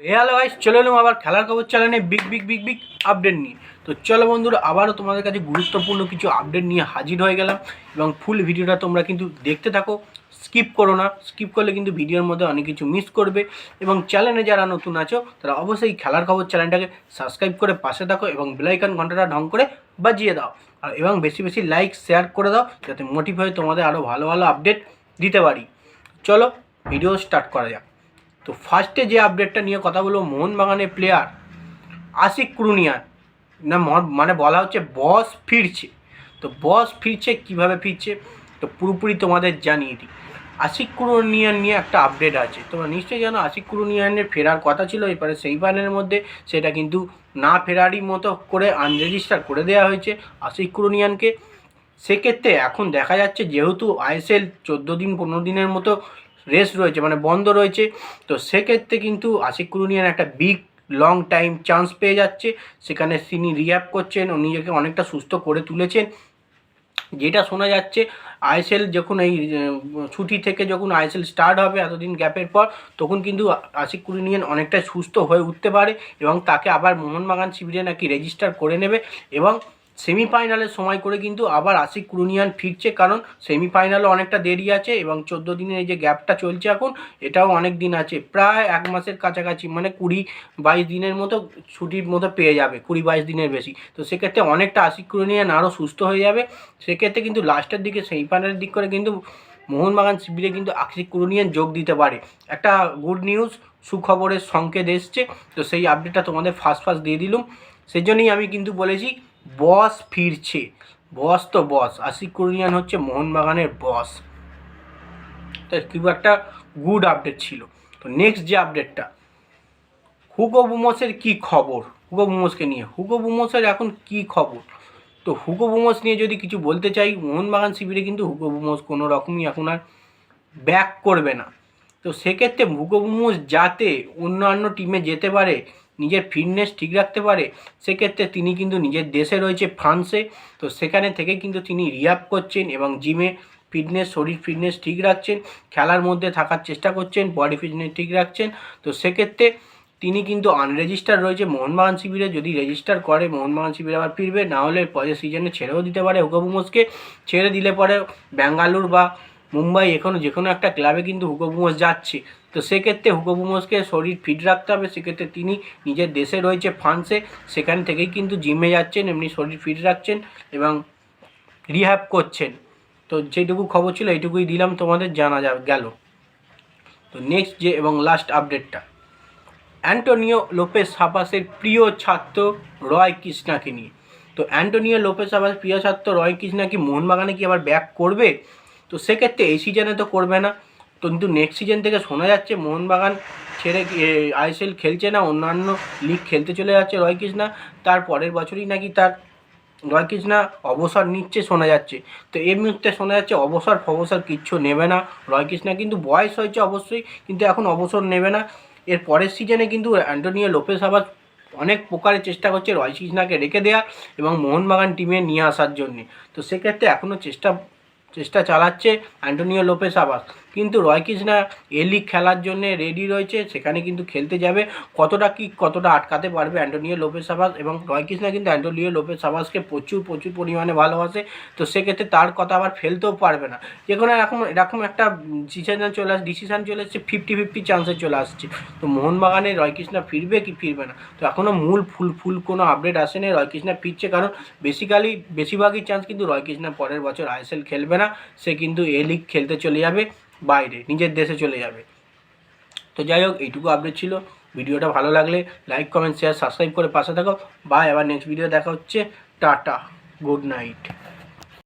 Hello guys চলে এলাম আবার খেলার খবর চ্যানেলে big big big big update নিয়ে। তো চলো বন্ধুরা, আবারও তোমাদের কাছে গুরুত্বপূর্ণ কিছু আপডেট নিয়ে হাজির হয়ে গেলাম এবং ফুল ভিডিওটা তোমরা কিন্তু দেখতে থাকো। স্কিপ করো না স্কিপ করলে কিন্তু ভিডিওর মধ্যে অনেক কিছু মিস করবে এবং চ্যানেলে যারা নতুন আছো, তারা অবশ্যই খেলার খবর চ্যানেলটাকে সাবস্ক্রাইব করে পাশে থাকো এবং বেলাইকান ঘন্টাটা ঢং করে বাজিয়ে দাও। আর এবং বেশি বেশি লাইক শেয়ার করে দাও, যাতে মোটিভ হয়ে তোমাদের আরও ভালো ভালো আপডেট দিতে পারি। চলো ভিডিও স্টার্ট করা যাক। তো ফার্স্টে যে আপডেটটা নিয়ে কথা বলব মোহনবাগানের প্লেয়ার আশিক কুরুনিয়ান। না মানে বলা হচ্ছে বস ফিরছে। তো বস ফিরছে, কীভাবে ফিরছে? তো পুরোপুরি তোমাদের জানিয়ে দিই। আশিক কুরুনিয়ান নিয়ে একটা আপডেট আছে। তোমরা নিশ্চয়ই জানো, আশিক কুরুনিয়ানের ফেরার কথা ছিল, এবারে সেই প্যানেলের মধ্যে সেটা কিন্তু না ফেরারই মতো করে আনরেজিস্টার করে দেওয়া হয়েছে আশিক কুরুনিয়ানকে। সেক্ষেত্রে এখন দেখা যাচ্ছে, যেহেতু আইএসএল চোদ্দ দিন, পনেরো দিনের মতো রেস্ট রয়েছে মানে বন্ধ রয়েছে। তো সেক্ষেত্রে কিন্তু আশিক কুরুনিয়ান একটা বিগ লং টাইম চান্স পেয়ে যাচ্ছে। সেখানে তিনি রিহ্যাব করছেন, ও নিজেকে অনেকটা সুস্থ করে তুলেছেন। যেটা শোনা যাচ্ছে, আইএসএল যখন এই ছুটি থেকে যখন আইএসএল স্টার্ট হবে এতদিন গ্যাপের পর, তখন কিন্তু আশিক কুরুনিয়ান অনেকটা সুস্থ হয়ে উঠতে পারে এবং তাকে আবার মোহনবাগান শিবিরে নাকি রেজিস্টার করে নেবে এবং সেমিফাইনালের সময় করে কিন্তু আবার আশিক কুরুনিয়ান ফিরছে, কারণ সেমিফাইনালও অনেকটা দেরি আছে এবং চোদ্দ দিনের এই যে গ্যাপটা চলছে এখন, এটাও অনেক দিন আছে। প্রায় এক মাসের কাছাকাছি মানে কুড়ি বাইশ দিনের মতো ছুটির মতো পেয়ে যাবে, কুড়ি বাইশ দিনের বেশি। তো সেক্ষেত্রে অনেকটা আশিক কুরুনিয়ান আরও সুস্থ হয়ে যাবে। সেক্ষেত্রে কিন্তু লাস্টের দিকে সেমিফাইনালের দিক করে কিন্তু মোহনবাগান শিবিরে কিন্তু আশিক কুরুনিয়ান যোগ দিতে পারে। একটা গুড নিউজ সুখবরের সংকেত এসছে। তো সেই আপডেটটা তোমাদের ফার্স্ট ফার্স্ট দিয়ে দিলুম। সেই জন্যই আমি কিন্তু বলেছি বস ফিরছে। বস তো বস। আশিক কুরুনিয়ান হচ্ছে মোহনবাগানের বস। তো খুব একটা গুড আপডেট ছিল। তো নেক্সট যে আপডেটটা হুগো বুমসের কি খবর? হুগো বুমসকে নিয়ে। হুগো বুমসের এখন কি খবর? তো হুগো বুমস নিয়ে যদি কিছু বলতে চাই, মোহনবাগান শিবিরে কিন্তু হুগো বুমস কোনো রকমই এখন আর ব্যাক করবে না। তো সেক্ষেত্রে হুগো বুমস যাতে অন্যান্য টিমে যেতে পারে নিজের ফিটনেস ঠিক রাখতে পারে, সেক্ষেত্রে তিনি কিন্তু নিজের দেশে রয়েছে, ফ্রান্সে। তো সেখানে থেকে কিন্তু তিনি রিয়াপ করছেন এবং জিমে ফিটনেস শরীর ফিটনেস ঠিক রাখছেন, খেলার মধ্যে থাকার চেষ্টা করছেন বডি ফিটনেস ঠিক রাখছেন। তো সেক্ষেত্রে তিনি কিন্তু আনরেজিস্টার রয়েছে, মোহনবাগান শিবিরে। যদি রেজিস্টার করে, মোহনবাগান শিবিরে আবার ফিরবে, না হলে পরের সিজনে ছেড়েও দিতে পারে হুগো বুমসকে ছেড়ে দিলে পরে ব্যাঙ্গালুর বা মুম্বাই এখনও যে কোনো একটা ক্লাবে কিন্তু হুগো যাচ্ছে। তো সেক্ষেত্রে হুগো বুমসকে শরীর ফিট রাখতে হবে। সেক্ষেত্রে তিনি নিজের দেশে রয়েছে ফ্রান্সে। সেখান থেকেই কিন্তু জিমে যাচ্ছেন, এমনি শরীর ফিট রাখছেন এবং রিহ্যাব করছেন। তো যেটুকু খবর ছিল, এইটুকুই দিলাম তোমাদের, জানা যা গেল। তো নেক্সট যে এবং লাস্ট আপডেটটা অ্যান্টোনিও লোপেস হাবাসের প্রিয় ছাত্র রয় কৃষ্ণাকে নিয়ে। তো অ্যান্টোনিও লোপেস হাবাস প্রিয় ছাত্র রয় কৃষ্ণা কি মোহনবাগানে কি আবার ব্যাক করবে? তো সেক্ষেত্রে এই সিজনে তো করবে না। তো কিন্তু নেক্সট সিজন থেকে শোনা যাচ্ছে মোহনবাগান ছেড়ে আইএসএল খেলছে না, অন্যান্য লিগ খেলতে চলে যাচ্ছে রয় কৃষ্ণা। তার পরের বছরই নাকি তার রয় কৃষ্ণা অবসর নিচ্ছে শোনা যাচ্ছে। তো এই মুহূর্তে শোনা যাচ্ছে অবসর ফবসর কিচ্ছু নেবে না রয় কৃষ্ণা। কিন্তু বয়স হয়েছে অবশ্যই, কিন্তু এখন অবসর নেবে না। এর পরের সিজনে কিন্তু অ্যান্টোনিও লোপেস আবার অনেক প্রকারের চেষ্টা করছে রয় কৃষ্ণাকে রেখে দেওয়া এবং মোহনবাগান টিমে নিয়ে আসার জন্যে। তো সেক্ষেত্রে এখনও চেষ্টা চেষ্টা চালাচ্ছে অ্যান্টোনিও লোপেস আবাস কিন্তু রয় কৃষ্ণা এ লিগ খেলার জন্য রেডি রয়েছে, সেখানে কিন্তু খেলতে যাবে। কতটা কি কতটা আটকাতে পারবে অ্যান্টোনিও লোপেস আবাস এবং রয় কৃষ্ণা কিন্তু অ্যান্টোনিও লোপেস সাবাসকে প্রচুর প্রচুর পরিমাণে ভালোবাসে। তো সেক্ষেত্রে তার কথা আবার ফেলতেও পারবে না। যে কোনো এরকম এরকম একটা ডিসিশন চলে আস ডিসিশান চলে আসছে ফিফটি ফিফটি চান্সে চলে আসছে। তো মোহনবাগানে রয় কৃষ্ণা ফিরবে কি ফিরবে না? তো এখনও মূল, ফুল ফুল কোনো আপডেট আসেনি, রয় কৃষ্ণা ফিরছে কারণ বেসিক্যালি বেশিরভাগই চান্স কিন্তু রয় কৃষ্ণা পরের বছর আইএসএল খেলবে না। সে কিন্তু এ লিগ খেলতে চলে যাবে। বাইরে, নিজের দেশে চলে যাবে। তো যাই হোক, এইটুকু আপডেট ছিল। ভিডিওটা ভালো লাগলে লাইক কমেন্ট শেয়ার সাবস্ক্রাইব করে পাশে থাকো। বাই আবার নেক্সট ভিডিও দেখা হচ্ছে। Tata good night